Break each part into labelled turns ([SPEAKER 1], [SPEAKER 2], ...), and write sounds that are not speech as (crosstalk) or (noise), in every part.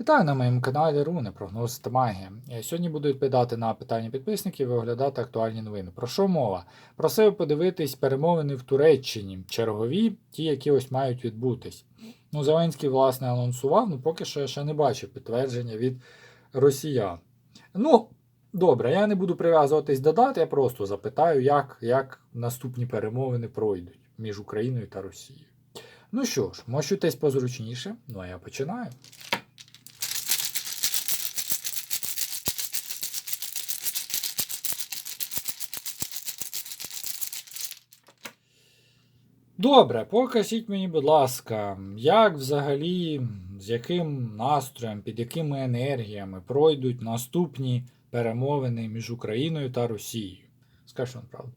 [SPEAKER 1] Вітаю на моєму каналі Руни, прогноз та магія. Е, Сьогодні буду відповідати на питання підписників і оглядати актуальні новини. Про що мова? Просив подивитись перемовини в Туреччині, чергові, ті, які ось мають відбутись. Ну, Зеленський, власне, анонсував, ну поки що я ще не бачив підтвердження від росіян. Ну, добре, я не буду прив'язуватись до дат, я просто запитаю, як, як наступні перемовини пройдуть між Україною та Росією. Ну що ж, мощуйтесь позручніше, ну а я починаю. Добре, покажіть мені, будь ласка, як взагалі, з яким настроєм, під якими енергіями пройдуть наступні перемовини між Україною та Росією? Скажіть вам правду.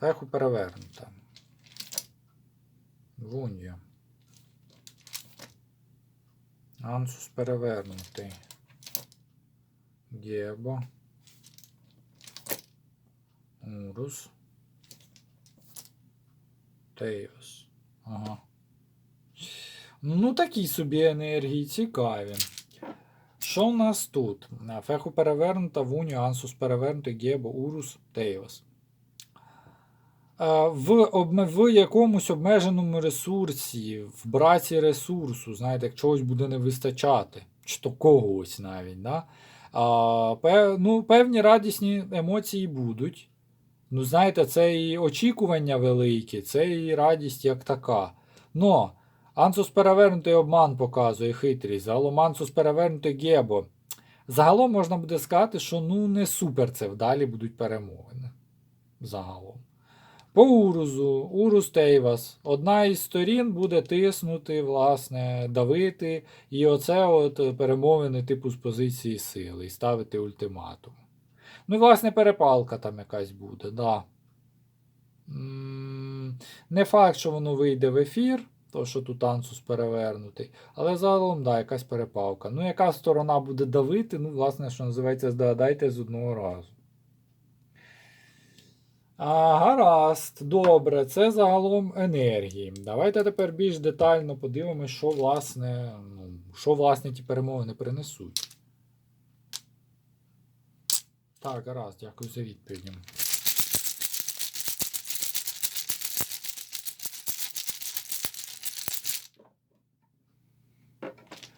[SPEAKER 1] Феху перевернута. Вунья. Ансус перевернутий. Гебо. Урус. Тейос. Ага. Ну, такі собі енергії цікаві. Що в нас тут? Феху перевернута, Вуню, Ансус перевернутий, Гебо, Урус, Тейос. Е, В, в якомусь обмеженому ресурсі, в браці ресурсу, знаєте, як чогось буде не вистачати, чи то когось навіть. Да? А, пев, ну, певні радісні емоції будуть. Ну, знаєте, це і очікування великі, це і радість як така. Но Ансус перевернутий обман показує хитрість, загалом Ансус перевернутий гебо. Загалом можна буде сказати, що ну не супер це вдалі будуть перемовини. Загалом. По Урузу, Урус Тейвас. Одна із сторін буде тиснути, власне, давити, і оце от перемовини типу з позиції сили, і ставити ультиматум. Ну, і, власне, перепалка там якась буде, да. Не факт, що воно вийде в ефір, то що тут ансус перевернутий, але загалом, да, якась перепалка. Ну, яка сторона буде давити, ну, власне, що називається, здогадайте з одного разу. А, гаразд, добре, це загалом енергії. Давайте тепер більш детально подивимося, що власне, ну, що власне ті перемовини принесуть. Так, гаразд, дякую за відповідь.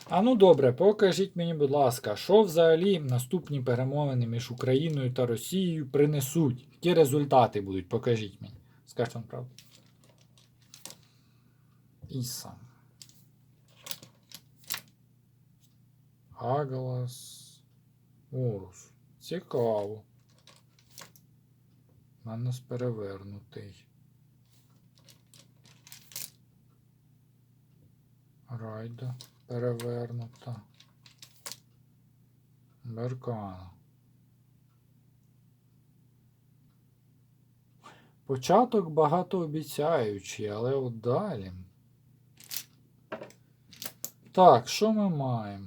[SPEAKER 1] А ну добре, покажіть мені, будь ласка, що взагалі наступні перемовини між Україною та Росією принесуть? Які результати будуть? Покажіть мені. Скажіть вам правду. Іса. Агалас. Орус. Цікаво. Манус перевернутий. Райда перевернута. Беркана. Початок багатообіцяючий, але от далі. Так, що ми маємо?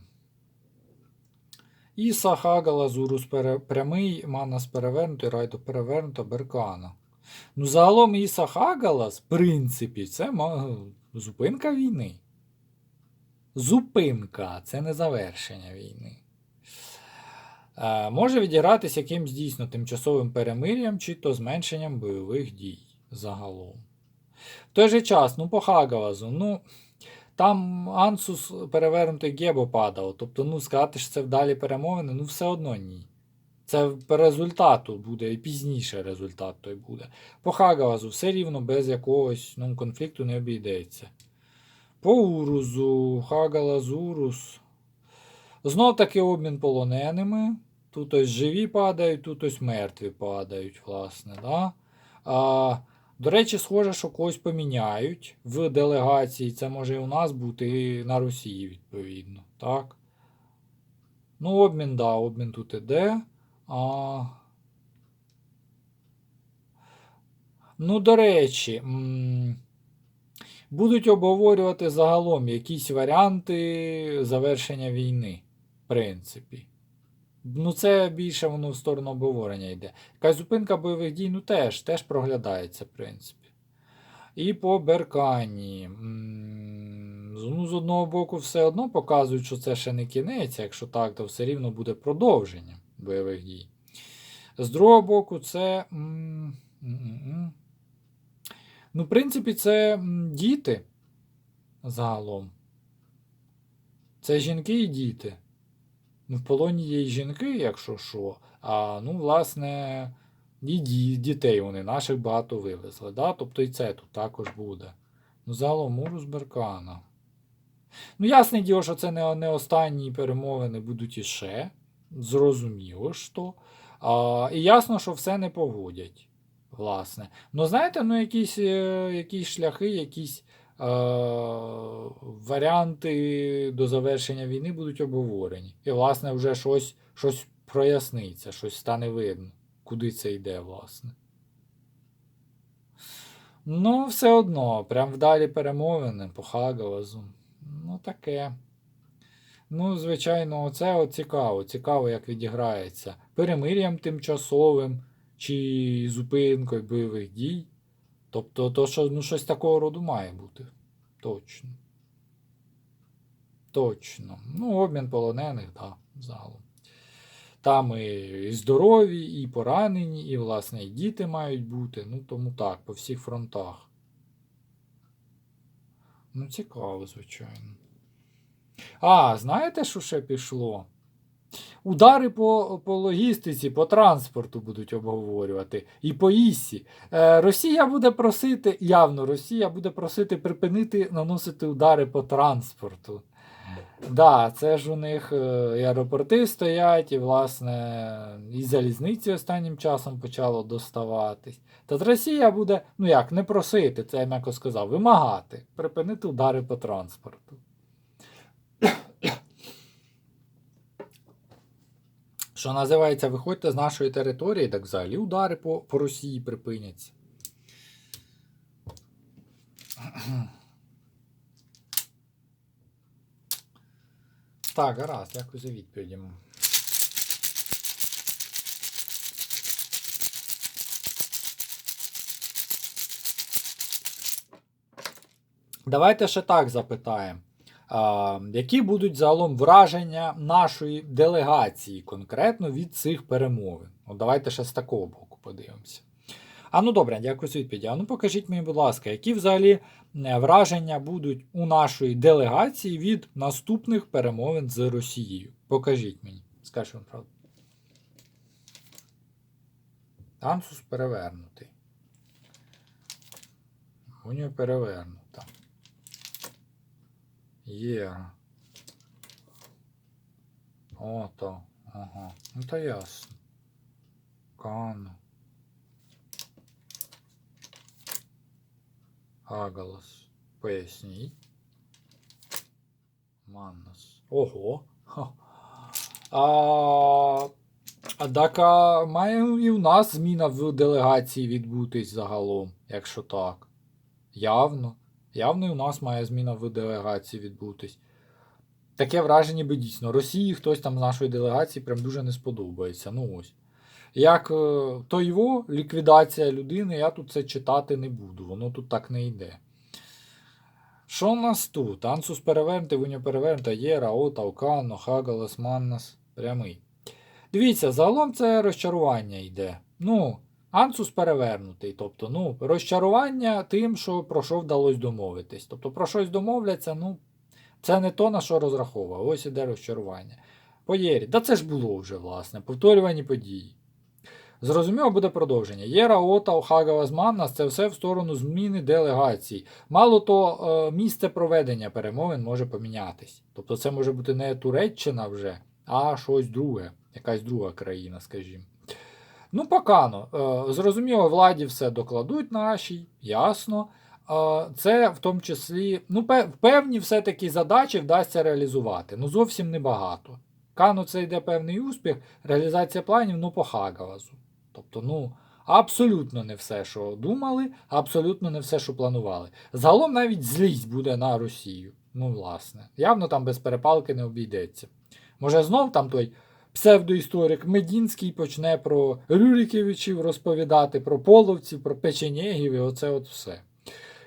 [SPEAKER 1] Іса Хагала, Зурус пере... прямий, Манас перевернутий, Райдо перевернута, Беркана. Ну, загалом Іса Хагалас, в принципі, це зупинка війни. Зупинка, це не завершення війни. Е, може відігратися якимсь дійсно тимчасовим перемир'ям чи то зменшенням бойових дій загалом. В той же час, ну, по Хагалазу, ну. Там Ансус перевернутий Гебо падав. Тобто, ну, сказати, що це вдалі перемовини, ну все одно ні. Це по результату буде, і пізніше результат той буде. По Хагалазу все рівно без якогось ну, конфлікту не обійдеться. По Урузу, Хагалаз, Урус. Знов таки обмін полоненими. Тут ось живі падають, тут ось мертві падають, власне. Да? А, до речі, схоже, що когось поміняють в делегації. Це може і у нас бути, і на Росії, відповідно. Так? Ну, обмін, да, обмін тут іде. А... Ну, до речі, будуть обговорювати загалом якісь варіанти завершення війни, в принципі. Ну, це більше воно в сторону обговорення йде. Якась зупинка бойових дій, ну теж, теж проглядається, в принципі. І по Беркані. Ну, з одного боку, все одно показують, що це ще не кінець. Якщо так, то все рівно буде продовження бойових дій. З другого боку, це. Ну, в принципі, це діти загалом. Це жінки і діти. Ну, в полоні є і жінки, якщо що. А ну, власне, і ді- дітей вони наших багато вивезли. Да? Тобто і це тут також буде. Ну, загалом Урус Беркана. Ну, ясне діло, що це не, не останні перемовини будуть іще. Зрозуміло що. А, і ясно, що все не погодять. Власне. Ну, знаєте, ну якісь, е, якісь шляхи, якісь варіанти до завершення війни будуть обговорені. І, власне, вже щось, щось проясниться, щось стане видно, куди це йде, власне. Ну, все одно, прям вдалі перемовини по Хагалазу. Ну, таке. Ну, звичайно, оце от цікаво. Цікаво, як відіграється. Перемир'ям тимчасовим чи зупинкою бойових дій. Тобто, то, що, ну, щось такого роду має бути. Точно. Точно. Ну, обмін полонених, так, да, загалом. Там і здорові, і поранені, і, власне, і діти мають бути. Ну, тому так, по всіх фронтах. Ну, цікаво, звичайно. А, знаєте, що ще пішло? Удари по, по логістиці, по транспорту будуть обговорювати. І по ІСі. Е, Росія буде просити, явно, Росія буде просити припинити наносити удари по транспорту. Да, це ж у них е, і аеропорти стоять, і, власне, і залізниці останнім часом почало доставатись. Та Росія буде, ну як, не просити, це я м'яко сказав, вимагати, припинити удари по транспорту. Що називається, виходьте з нашої території, так взагалі удари по, по Росії припиняться. (clears throat) Так, гаразд, дякую за відповіді. Давайте ще так запитаємо. Які будуть загалом враження нашої делегації конкретно від цих перемовин? От давайте ще з такого боку подивимося. А ну добре, дякую за відповіді. А ну покажіть мені, будь ласка, які взагалі е, враження будуть у нашої делегації від наступних перемовин з Росією? Покажіть мені. Скажіть вам правду. Ансус перевернутий. Унія перевернута. Є. Ото. Ага. Ну то ясно. Кан. Агалас. Поясніть. Маннас. Ого. А, а так а має і в нас зміна в делегації відбутись загалом, якщо так. Явно. Явно у нас має зміна в делегації відбутись. Таке враження, ніби дійсно. Росії хтось там з нашої делегації прям дуже не сподобається. Ну ось. Як е, то його ліквідація людини, я тут це читати не буду, воно тут так не йде. Що у нас тут? Ансус перевернутий, Вуня перевернута, є, Раота, Окано, Хагалас, Маннас, прямий. Дивіться, загалом це розчарування йде. Ну, Ансус перевернутий. Тобто, ну, розчарування тим, що про що вдалося домовитись. Тобто, про щось домовляться, ну, це не то, на що розраховував. Ось іде розчарування. Поєрі, да це ж було вже, власне, повторювані події. Зрозуміло, буде продовження. Єра, Ота, Охагава, Зманнас це все в сторону зміни делегацій. Мало то, е, місце проведення перемовин може помінятись. Тобто це може бути не Туреччина вже, а щось друге, якась друга країна, скажімо. Ну, покано. Е, Зрозуміло, владі все докладуть нашій, ясно. Е, Це в тому числі, ну, певні все-таки задачі вдасться реалізувати. Ну, зовсім небагато. Кану це йде певний успіх, реалізація планів, ну, по Хагалазу. Тобто, ну, абсолютно не все, що думали, абсолютно не все, що планували. Загалом навіть злість буде на Росію. Ну, власне. Явно там без перепалки не обійдеться. Може, знов там той псевдоісторик Медінський почне про Рюриківичів розповідати, про половців, про печенєгів і оце от все.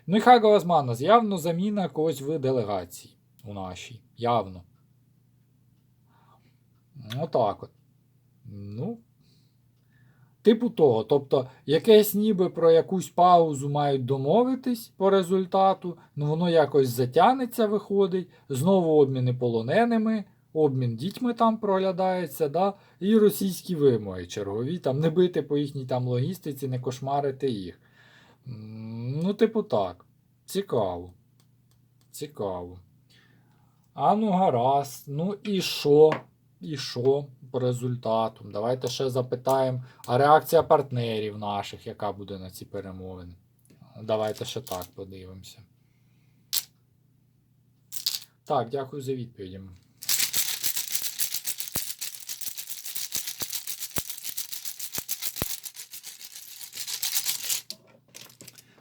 [SPEAKER 1] Ну і Хагова з явно заміна когось в делегації у нашій. Явно. Отак от. Ну. Типу того. Тобто, якесь ніби про якусь паузу мають домовитись по результату, ну воно якось затягнеться, виходить. Знову обміни полоненими, обмін дітьми там проглядається, да? і російські вимоги чергові, там не бити по їхній там логістиці, не кошмарити їх. Ну, типу так. Цікаво. Цікаво. А ну гаразд. Ну і що? І що по результату? Давайте ще запитаємо. А реакція партнерів наших, яка буде на ці перемовини? Давайте ще так подивимося. Так, дякую за відповіді.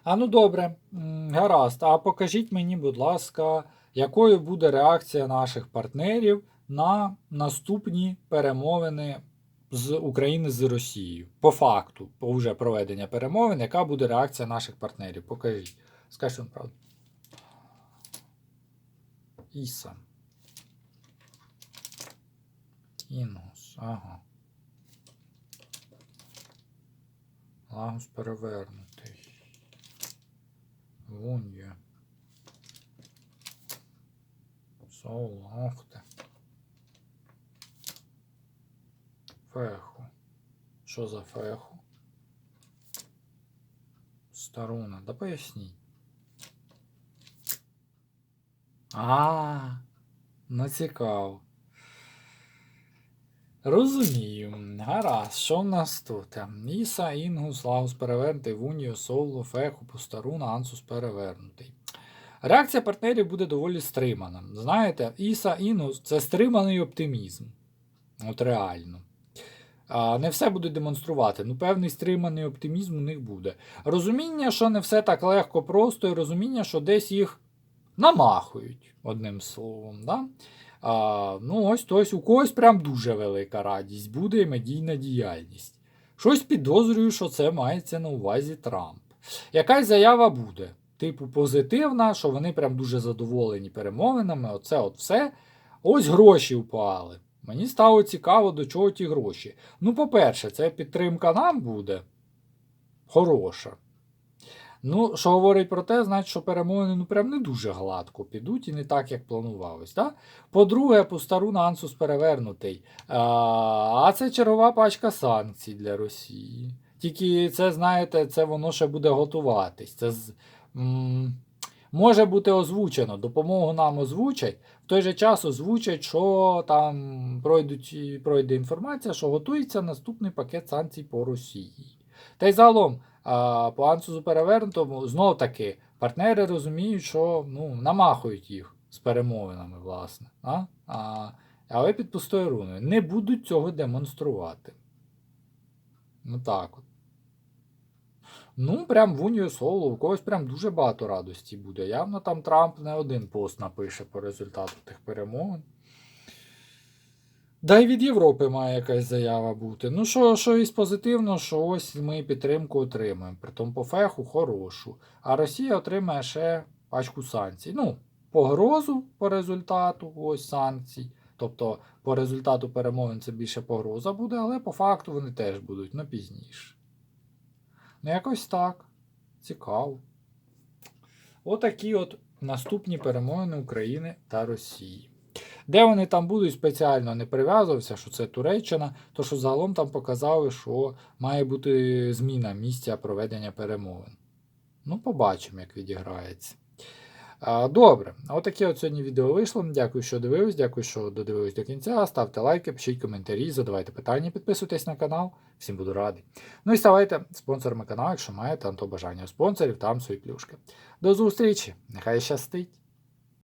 [SPEAKER 1] А ну добре, гаразд. А покажіть мені, будь ласка, якою буде реакція наших партнерів на наступні перемовини з України з Росією? По факту, по вже проведення перемовин, яка буде реакція наших партнерів? Покажіть. Скажіть вам правду. Іса. Інгус. Ага. Лагус перевернутий. Вон є. Соло, ох ти. Феху. Що за феху? Старуна, да поясніть. А, ну цікаво. Розумію. Гаразд, що в нас тут? Іса, Інгус, Лагус перевернутий, Вунію, Соло, Феху, Постаруна, Ансус перевернутий. Реакція партнерів буде доволі стримана. Знаєте, Іса, Інгус це стриманий оптимізм. От реально. Не все будуть демонструвати. Ну, певний стриманий оптимізм у них буде. Розуміння, що не все так легко просто, і розуміння, що десь їх намахують, одним словом. Да? А, ну, ось ось у когось прям дуже велика радість буде і медійна діяльність. Щось підозрюю, що це мається на увазі Трамп. Якась заява буде, типу, позитивна, що вони прям дуже задоволені перемовинами. Оце от все. Ось гроші впали. Мені стало цікаво, до чого ті гроші. Ну, по-перше, це підтримка нам буде хороша. Ну, що говорить про те, значить, що перемовини ну, прям не дуже гладко підуть і не так, як планувалось. Да? По-друге, по стару Нансус перевернутий. А, це чергова пачка санкцій для Росії. Тільки це, знаєте, це воно ще буде готуватись. Це з, може бути озвучено. Допомогу нам озвучать. В той же час озвучать, що там пройдуть, пройде інформація, що готується наступний пакет санкцій по Росії. Та й загалом, а, по Ансузу перевернутому, знов таки, партнери розуміють, що ну, намахують їх з перемовинами, власне. А? А, але під пустою руною. Не будуть цього демонструвати. Ну так от. Ну, прям в Унію Соло, у когось прям дуже багато радості буде. Явно там Трамп не один пост напише по результату тих перемовин. Да й від Європи має якась заява бути. Ну, що, що із позитивно, що ось ми підтримку отримаємо. Притом по феху хорошу. А Росія отримає ще пачку санкцій. Ну, погрозу по результату ось санкцій. Тобто, по результату перемовин це більше погроза буде, але по факту вони теж будуть, ну пізніше. Ну, якось так. Цікаво. Отакі от наступні перемовини України та Росії. Де вони там будуть, спеціально не прив'язувався, що це Туреччина, то що загалом там показали, що має бути зміна місця проведення перемовин. Ну, побачимо, як відіграється. Добре, отаке от сьогодні відео вийшло. Дякую, що дивились, дякую, що додивились до кінця. Ставте лайки, пишіть коментарі, задавайте питання, підписуйтесь на канал. Всім буду радий. Ну і ставайте спонсорами каналу, якщо маєте там то бажання у спонсорів, там свої плюшки. До зустрічі! Нехай щастить!